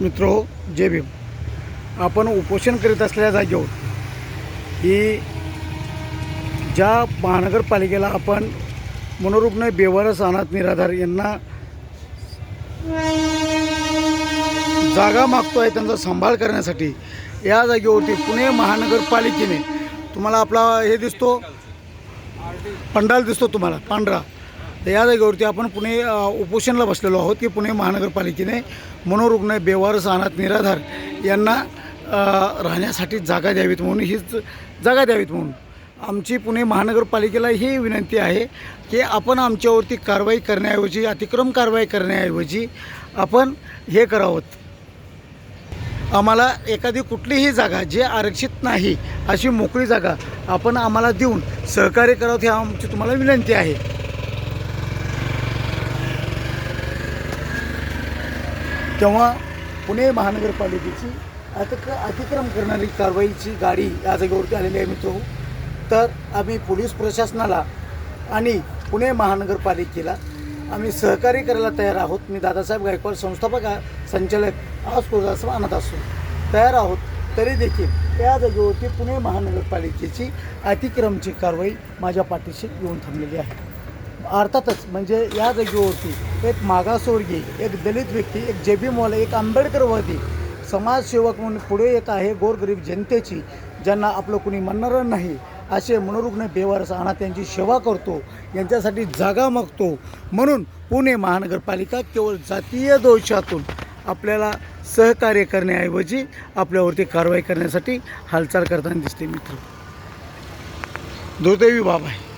मित्रो जय भीम. आपण उपोषण करीत असलेल्या जागेवर ही ज्या महानगरपालिकेला आपण मनोरुग्ण बेवारस अनाथ निराधार यांना जागा मागतो आहे त्यांचा सांभाळ करण्यासाठी या जागेवरती पुणे महानगरपालिकेने तुम्हाला आपला हे दिसतो पंडाल दिसतो तुम्हाला पांढरा. तर या जागेवरती आपण पुणे उपोषणला बसलेलो आहोत की पुणे महानगरपालिकेने मनोरुग्ण बेवारस अनाथ निराधार यांना राहण्यासाठी जागा द्यावीत म्हणून हीच जागा द्यावीत म्हणून आमची पुणे महानगरपालिकेला ही विनंती आहे की आपण आमच्यावरती कारवाई करण्याऐवजी अतिक्रम कारवाई करण्याऐवजी आपण हे करावं. आम्हाला एखादी कुठलीही जागा जे आरक्षित नाही अशी मोकळी जागा आपण आम्हाला देऊन सहकार्य करावं ही आमची तुम्हाला विनंती आहे. तेव्हा पुणे महानगरपालिकेची अतिक्र अतिक्रम करणारी कारवाईची गाडी या जागेवरती आलेली आहे मित्र. तर आम्ही पोलीस प्रशासनाला आणि पुणे महानगरपालिकेला आम्ही सहकार्य करायला तयार आहोत. मी दादासाहेब गायकवाड संस्थापक संचालक आज कोजासम आणत असतो. तयार आहोत. तरी देखील या जागेवरती पुणे महानगरपालिकेची अतिक्रमची कारवाई माझ्या पाठीशी येऊन थांबलेली आहे. अर्थातच म्हणजे या जागेवरती एक मागासवर्गीय एक दलित व्यक्ती एक जे बी मॉल एक आंबेडकरवादी समाजसेवक म्हणून पुढे येत आहे गोरगरीब जनतेची ज्यांना आपलं कुणी म्हणणारं नाही असे मनोरुग्ण बेवारस अनाथ यांची सेवा करतो यांच्यासाठी जागा मागतो. म्हणून पुणे महानगरपालिका केवळ जातीय दोषातून आपल्याला सहकार्य करण्याऐवजी आपल्यावरती कारवाई करण्यासाठी हालचाल करताना दिसते मित्र. दुर्दैवी बाब आहे.